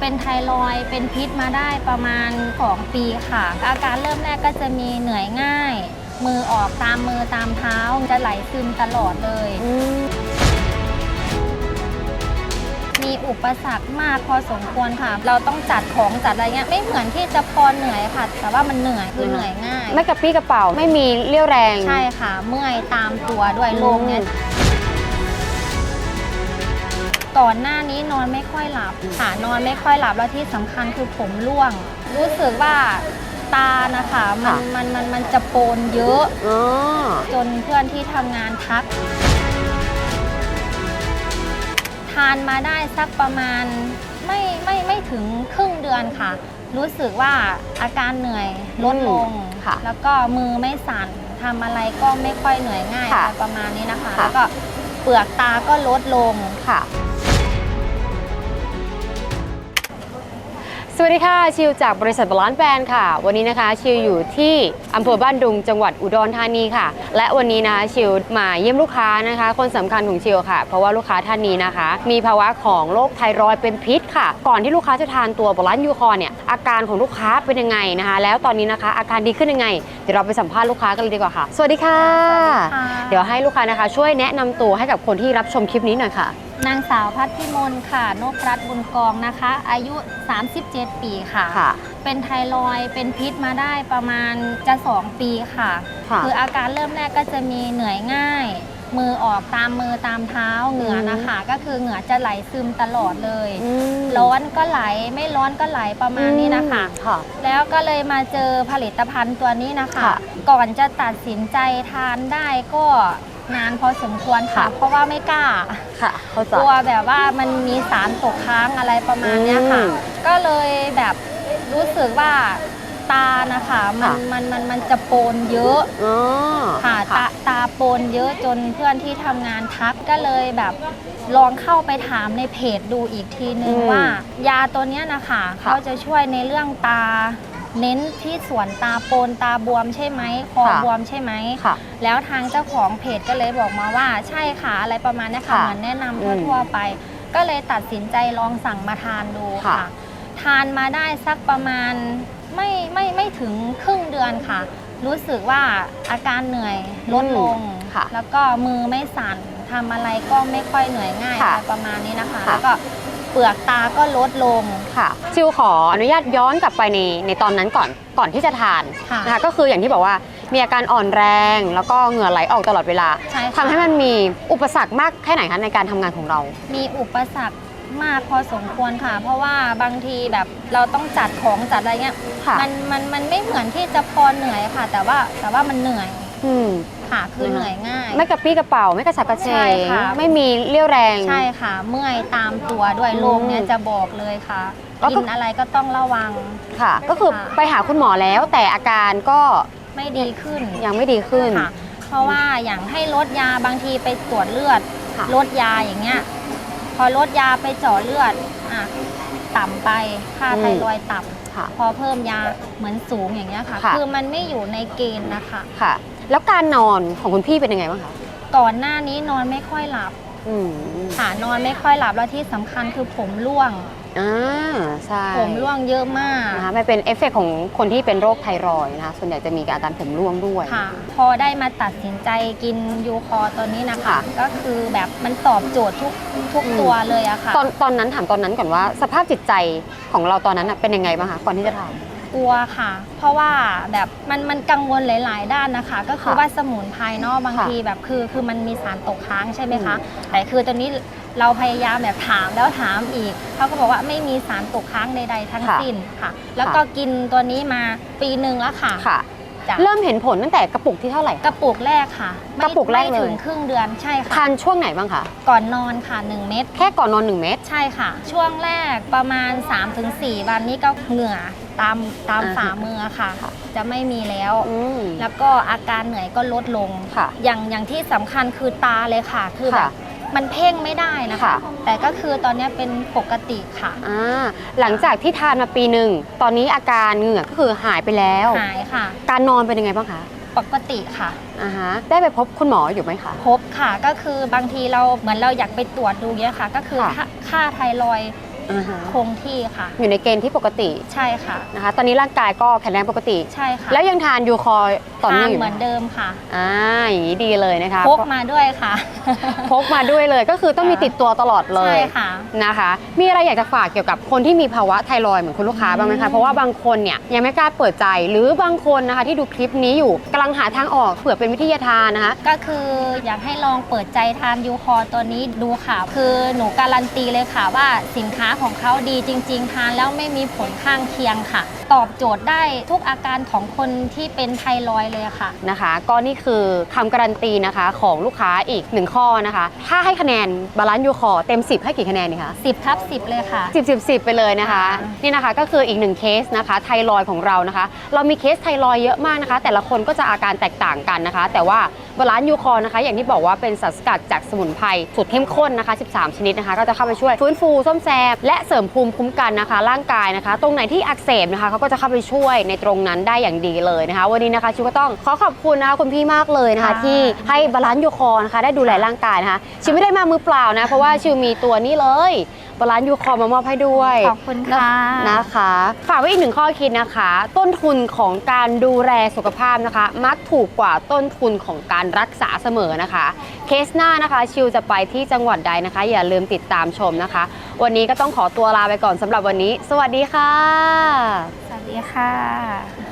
เป็นไทรอยด์เป็นพิษมาได้ประมาณ 2 ปีค่ะ อาการเริ่มแรกก็จะมีเหนื่อยง่าย มือออกตามมือตามเท้าจะไหลซึมตลอดเลย มีอุปสรรคมากพอสมควรค่ะ เราต้องจัดของจัดอะไรเงี้ยไม่เหมือนที่จะพอเหนื่อยค่ะ แต่ว่ามันเหนื่อยคือเหนื่อยง่าย ไม่กระปี้กระเป๋าไม่มีเรี่ยวแรง ใช่ค่ะ เมื่อยตามตัวด้วยโรคเนี่ย ก่อนหน้านี้นอนไม่ค่อยหลับค่ะนอนไม่ค่อยหลับแล้วที่สำคัญคือผมร่วง รู้สึกว่าตานะคะมันมันมันมันจะโปนเยอะอ๋อจนเพื่อนที่ทำงานทัก ทานมาได้สักประมาณไม่ไม่ไม่ถึงครึ่งเดือนค่ะ รู้สึกว่าอาการเหนื่อยลดลงค่ะ แล้วก็มือไม่สั่นทำอะไรก็ไม่ค่อยเหนื่อยง่ายค่ะอะไรประมาณนี้นะคะค่ะแล้วก็เปลือกตาก็ลดลงค่ะ สวัสดีค่ะ ชิวจากบริษัทบาลานซ์แบรนด์ค่ะ วันนี้นะคะชิวอยู่ที่อำเภอบ้านดุงจังหวัดอุดรธานีค่ะ และวันนี้นะคะชิวมาเยี่ยมลูกค้านะคะ คนสำคัญของชิวค่ะ เพราะว่าลูกค้าท่านนี้นะคะ มีภาวะของโรคไทรอยด์เป็นพิษค่ะ ก่อนที่ลูกค้าจะทานตัวบาลานซ์ยูคอร์เนี่ยอาการของลูกค้าเป็นยังไงนะคะ แล้วตอนนี้นะคะ อาการดีขึ้นยังไงเดี๋ยวเราไปสัมภาษณ์ลูกค้ากันเลยดีกว่าค่ะ สวัสดีค่ะค่ะเดี๋ยวให้ลูกค้านะคะ ช่วยแนะนำตัวให้กับคนที่รับชมคลิปนี้หน่อยค่ะ นางสาวพัฒพิมลค่ะนพรัตน์บุญกองนะคะ อายุ 37 ปีค่ะ ค่ะ เป็นไทรอยด์เป็นพิษมาได้ประมาณจะ 2 ปีค่ะ ค่ะคืออาการเริ่มแรกก็จะมีเหนื่อยง่าย มือออกตามมือตามเท้าเหงื่อนะคะ ก็คือเหงื่อจะไหลซึมตลอดเลย มร้อนก็ไหลไม่ร้อนก็ไหลประมาณนี้นะคะ ค่ะ แล้วก็เลยมาเจอผลิตภัณฑ์ตัวนี้นะคะ ค่ะ ก่อนจะตัดสินใจทานได้ก็ นานพอสมควรค่ะค่ะ เพราะว่าไม่กล้าค่ะเข้าใจกลัวแบบว่ามันมีสารตกค้างอะไรประมาณเนี้ยค่ะ อืมก็เลยแบบรู้สึกว่าตานะคะมันค่ะ มันมันมันจะโปนเยอะ อ๋อ ค่ะตาตาโปนเยอะจนเพื่อนที่ทำงานทักก็เลยแบบลองเข้าไปถามในเพจดูอีกทีนึงอืมว่ายาตัวเนี้ยนะคะ ค่ะ เขาจะช่วยในเรื่องตา เน้นที่ส่วนตาโปนตาบวมใช่ไหมคอค่ะ บวมใช่ไหม ค่ะ แล้วทางเจ้าของเพจก็เลยบอกมาว่าใช่ค่ะอะไรประมาณเนี้ยค่ะค่ะเหมือนแนะนำอืมทั่วๆไป ก็เลยตัดสินใจลองสั่งมาทานดูค่ะ ค่ะ ทานมาได้สักประมาณไม่ไม่ไม่ถึงครึ่งเดือนค่ะ รู้สึกว่าอาการเหนื่อยลดลงค่ะแล้วก็มือไม่สั่นทำอะไรก็ไม่ค่อยเหนื่อยง่ายค่ะอะไรประมาณนี้นะคะ ค่ะ แล้วก็เป ลือกตาก็ลดลง ค่ะชิวขออนุญาตย้อนกลับไปในในตอนนั้นก่อนก่อนที่จะทานค่ะนะคะก็คืออย่างที่บอกว่ามีอาการอ่อนแรง แล้วก็เหงื่อไหลออกตลอดเวลาใช่ค่ะ ทำให้มันมีอุปสรรคมากแค่ไหนคะในการทำงานของเรา มีอุปสรรคมากพอสมควรค่ะ เพราะว่าบางทีแบบเราต้องจัดของจัดอะไรเงี้ยค่ะ มันมันมันไม่เหมือนที่จะพอเหนื่อยค่ะ แต่ว่าแต่ว่ามันเหนื่อย อืม ค่ะ คือนะคะเหนื่อยง่าย ไม่กระปี้กระเป๋า ไม่กระฉับกระเฉใช่งค่ะ ไม่มีเรี่ยวแรง ใช่ค่ะ เมื่อยตามตัวด้วยอืมโรคเนี้ยจะบอกเลยค่ะแล้วก็ กินอะไรก็ต้องระวัง ค่ะ ก็คือค่ะไปหาคุณหมอแล้วแต่อาการก็ไม่ดีขึ้นยังไม่ดีขึ้น ค่ะ เพราะว่าอย่างให้ลดยาบางทีไปตรวจเลือดค่ะ ลดยาอย่างเงี้ย พอลดยาไปเจาะเลือดอะต่ำไปค่าอืมไทรอยด์ต่ำค่ะ พอเพิ่มยาเหมือนสูงอย่างเงี้ยค่ะ ค่ะ คือมันไม่อยู่ในเกณฑ์นะคะ ค่ะ แล้วการนอนของคุณพี่เป็นยังไงบ้างคะก่อนหน้านี้นอนไม่ค่อยหลับอืมค่ะนอนไม่ค่อยหลับแล้วที่สำคัญคือผมร่วง อ่าใช่ผมร่วงเยอะมากนะคะมันเป็นเอฟเฟกต์ของคนที่เป็นโรคไทรอยด์นะคะส่วนใหญ่จะมีอาการผมร่วงด้วย ค่ะ พอได้มาตัดสินใจกินยูคอตัวนี้นะคะ ค่ะ ก็คือแบบมันตอบโจทย์ทุกทุกอืมตัวเลยอะค่ะ ตอนตอนนั้นถามตอนนั้นก่อนว่าสภาพจิตใจของเราตอนนั้นน่ะเป็นยังไงบ้างคะก่อนที่จะทาน กลัวค่ะ เพราะว่าแบบมันมันกังวลหลาย ๆ ด้านนะคะ ก็คือค่ะว่าสมุนไพรเนาะบางค่ะทีแบบคือคือมันมีสารตกค้างใช่ไหมคะอืมแต่คือตอนนี้เราพยายามแบบถามแล้วถามอีกเขาก็บอกว่าไม่มีสารตกค้างใด ๆ ทั้งค่ะสิ้นค่ะ แล้วก็กินตัวนี้มาปีหนึ่งแล้วค่ะ ค่ะ จ้ะเริ่มเห็นผลตั้งแต่กระปุกที่เท่าไหร่ กระปุกแรกค่ะไม่กระปุกแรกเลย ไม่ถึงครึ่งเดือนใช่ค่ะ ทานช่วงไหนบ้างคะ ก่อนนอนค่ะ 1 เม็ดแค่ก่อนนอน 1 เม็ด ใช่ค่ะ ช่วงแรกประมาณ 3-4 วันนี้ก็เหงื่อตามตามอ่าฮะฝ่ามือค่ะ ค่ะ จะไม่มีแล้ว อืม แล้วก็อาการเหนื่อยก็ลดลง ค่ะอย่างอย่างที่สำคัญคือตาเลยค่ะ คือแบค่ะ บ มันเพ่งไม่ได้นะคะค่ะแต่ก็คือตอนนี้เป็นปกติค่ะอ่าหลังจากที่ทานมาปีหนึ่ง ตอนนี้อาการเหงื่อก็คือหายไปแล้ว หายค่ะ การนอนเป็นยังไงบ้างคะ ปกติค่ะอ่าฮะได้ไปพบคุณหมออยู่ไหมคะ พบค่ะก็คือบางทีเราเหมือนเราอยากไปตรวจดูเนี้ยค่ะ ก็คือค่ะ ค่าค่าไทรอยด์อ่าฮะคงที่ค่ะ อยู่ในเกณฑ์ที่ปกติใช่ค่ะ นะคะ ตอนนี้ร่างกายก็แข็งแรงปกติ ใช่ค่ะ แล้วยังทานยูคอยต่อทาเนื่องนอยู่เหไหมมือนเดิมค่ะอ่าอย่างนี้ดีเลยนะคะพกมาด้วยค่ะ พกมาด้วยเลยก็คือต้องมีติดตัวตลอดเลใช่ยค่ะนะคะ มีอะไรอยากจะฝากเกี่ยวกับคนที่มีภาวะไทรอยด์เหมือนคุณลูกค้าบ้างไหมอืคะมเพราะว่าบางคนเนี่ยยังไม่กล้าเปิดใจหรือบางคนนะคะที่ดูคลิปนี้อยู่กำลังหาทางออกเผื่อเป็นวิทยาทานนะคะก็คืออยากให้ลองเปิดใจทานยูคอร์ตัวนี้ดูค่ะ คือหนูการันตีเลยค่ะว่าสินค้าของเขาดีจริง ๆ ทานแล้วไม่มีผลข้างเคียงค่ะ ตอบโจทย์ได้ทุกอาการของคนที่เป็นไทรอยด์เลยค่ะนะคะ ก็นี่คือคำการันตีนะคะของลูกค้าอีกหนึ่งข้อนะคะ ถ้าให้คะแนนบาลานซ์ยูคอเต็ม 10 ให้กี่คะแนนดีคะ 10ทับ10 เลยค่ะ 10 10 10 ไปเลยนะคะค่ะนี่นะคะก็คืออีกหนึ่งเคสนะคะไทรอยด์ของเรานะคะ เรามีเคสไทรอยด์เยอะมากนะคะ แต่ละคนก็จะอาการแตกต่างกันนะคะ แต่ว่า บาลานซ์ยูคอนะคะ อย่างที่บอกว่าเป็นสารสกัดจากสมุนไพรสูตรเข้มข้นนะคะ 13 ชนิดนะคะ ก็จะเข้าไปช่วยฟื้นฟูซ่อมแซม และเสริมภูมิคุ้มกันนะคะ ร่างกายนะคะ ตรงไหนที่อักเสบนะคะเขาก็จะเข้าไปช่วยในตรงนั้นได้อย่างดีเลยนะคะ วันนี้นะคะชิวก็ต้องขอขอบคุณนะคะคุณพี่มากเลยนะคะค่ะที่ให้บาลานซ์ยูคอนะคะ ได้ดูแลร่างกายนะคะ ชิวไม่ได้มามือเปล่านะเพราะว่าชิวมีตัวนี้เลย บาลานซ์ยูคอมามอบให้ด้วยขอบคุณค่ะนะคะ ฝากไว้อีกหนึ่งข้อคิดนะคะ ต้นทุนของการดูแลสุขภาพนะคะ มักถูกกว่าต้นทุนของการรักษาเสมอนะคะ เคสหน้านะคะชิวจะไปที่จังหวัดใดนะคะ อย่าลืมติดตามชมนะคะ วันนี้ก็ต้องขอตัวลาไปก่อนสำหรับวันนี้ สวัสดีค่ะ สวัสดีค่ะ